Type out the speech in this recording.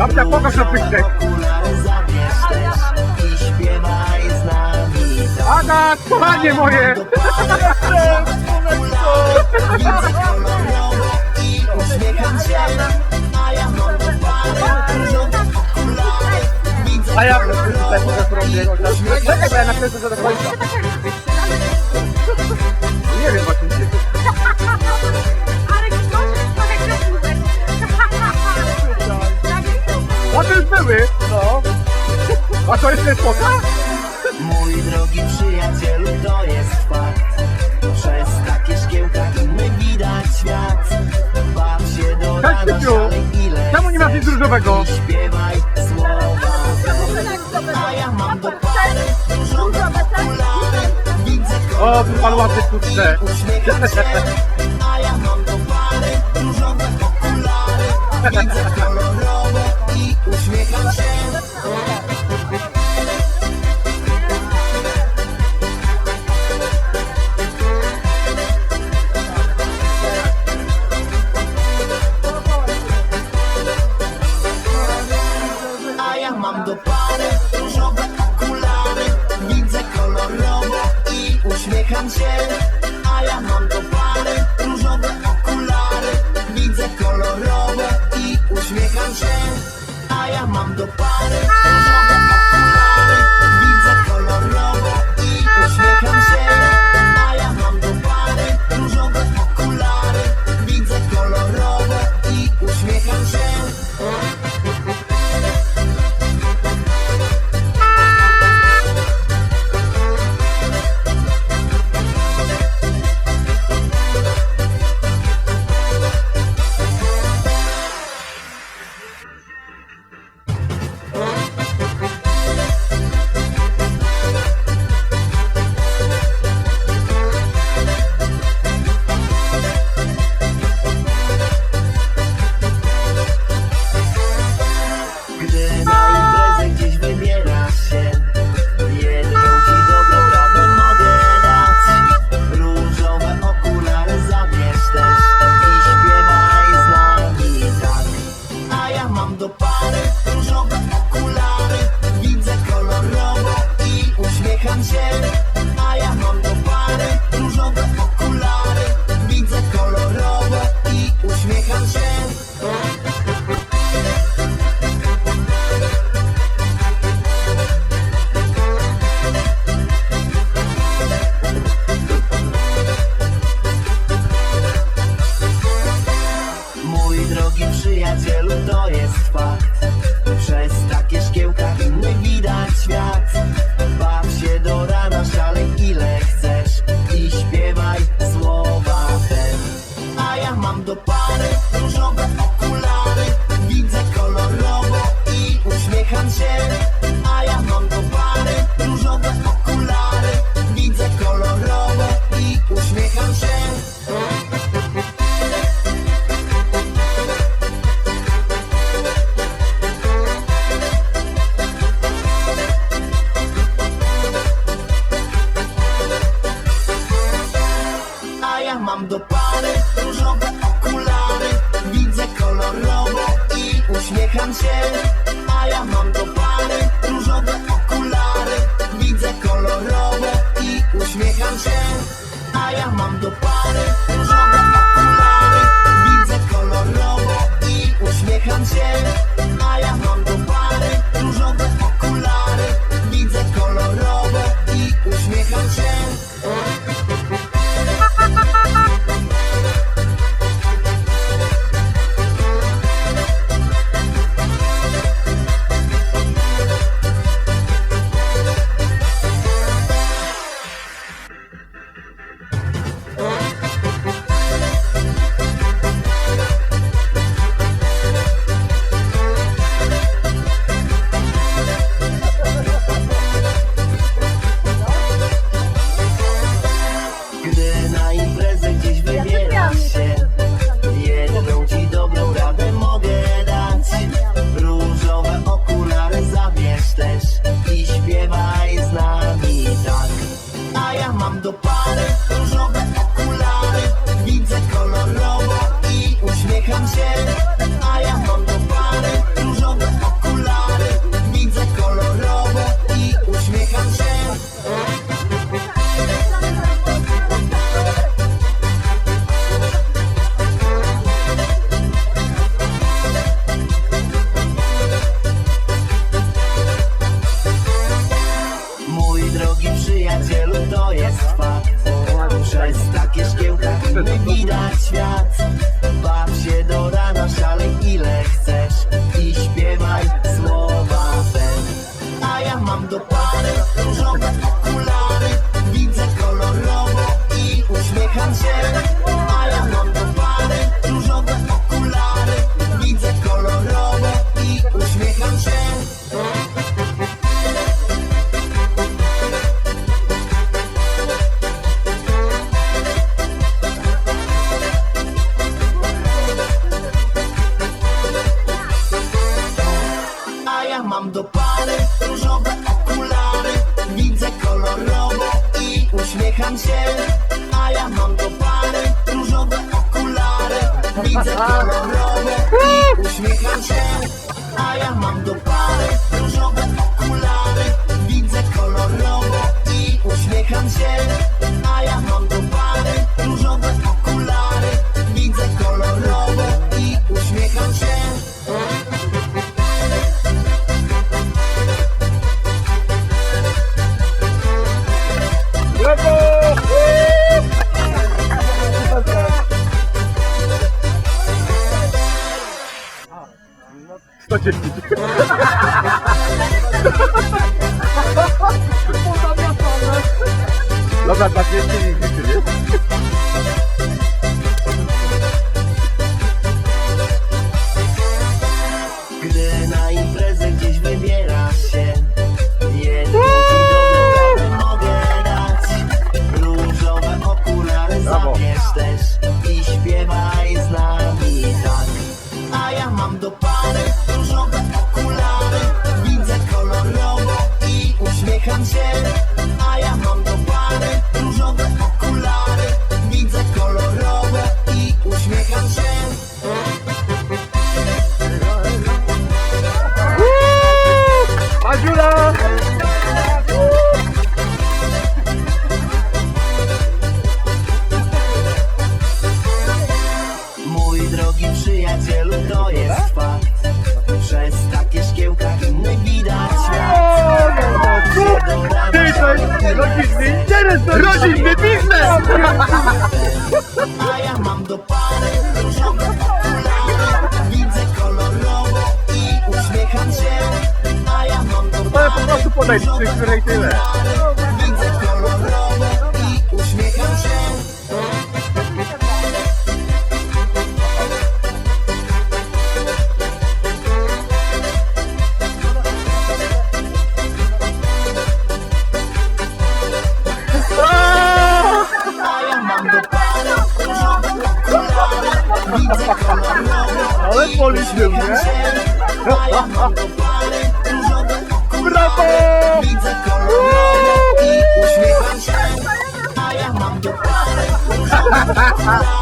Babcia, pokaż na pyszczek. Ada, kochanie moje! A ja... Czekaj, ja na pewno zadowolę. A to jest foka? Mój drogi przyjacielu, to jest fakt. Przez takie szkiełka inny widać świat. Baw się do Cześć, rana, ile Czemu nie masz nic różowego? śpiewaj słowa. A ja mam. Widzę O, kolor pan łapy tu chce. się. A ja mam różowe okulary. Widzę drogi przyjacielu, to jest fakt. Przez takie szkiełka inny widać świat. się, a ja mam do pary Żądam okulary, widzę kolorowo i uśmiecham się, a ja mam do Przez takie szkiełka nie widać świat. Mam do pary różowe okulary Widzę kolorowe i uśmiecham się. A ja mam do pary różowe okulary Widzę kolorowe i uśmiecham się. A ja mam do pary dzięki. Dobra, 20 minut. Tworzysz inny biznes! Ja mam do pary Widzę kolorowo i uśmiecham się. A ja mam do pary Ale po prostu podejdź, której tyle. wyśmiał, nie? Brawo! Uśmiecham się, a ja mam do